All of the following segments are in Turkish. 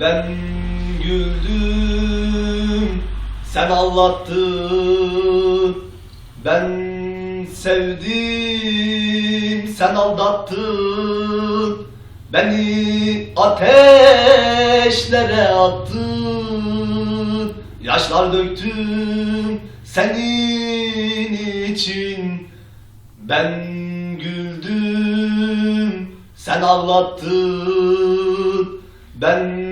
Ben güldüm, sen ağlattın. Ben sevdim, sen aldattın. Beni ateşlere attın. Yaşlar döktüm senin için. Ben güldüm, sen ağlattın. Ben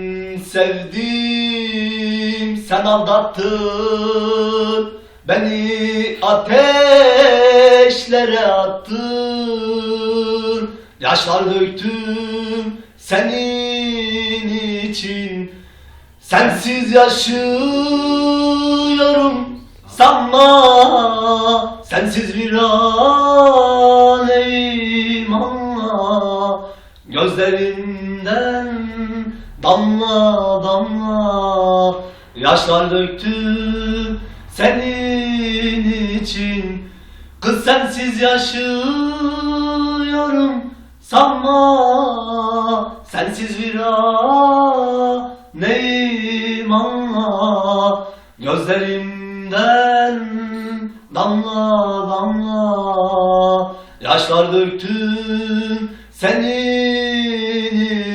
sevdim, sen aldattın. Beni ateşlere attın. Yaşlar döktüm senin için. Sensiz yaşıyorum sanma Sensiz bir aleyim anla Gözlerimden damla damla Yaşlar döktüm senin için. Kız sensiz yaşıyorum sanma Sensiz bir neyim anla Gözlerimden damla damla Yaşlar döktüm senin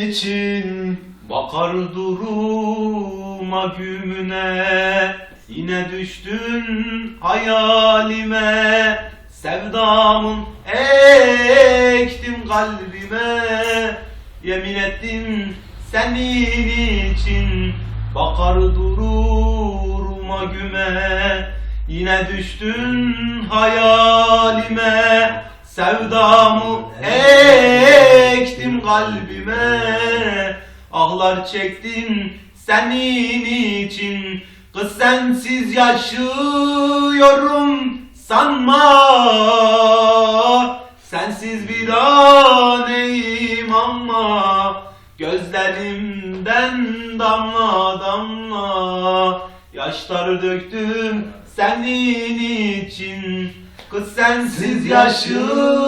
için Bakar duruma gümüne. Yine düştün hayalime. Sevdamın ektim kalbime. Yemin ettim senin için. Bakar duruma güme. Yine düştün hayalime. Sevdamı ektim kalbime Ahlar çektim senin için. Kız sensiz yaşıyorum sanma. Sensiz bir aneyim ama Gözlerimden damla damla Yaşlar döktüm senin için. Kız sensiz yaşıyorum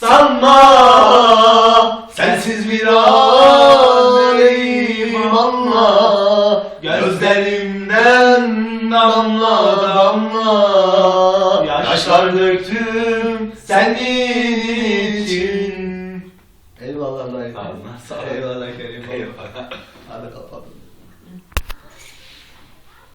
sanma. Sensiz bir aleyim Gözlerimden damla damla Yaşlar döktüm senin için. Eyvallah ol. Eyvallah Kerim Eyvallah. Hadi kapatalım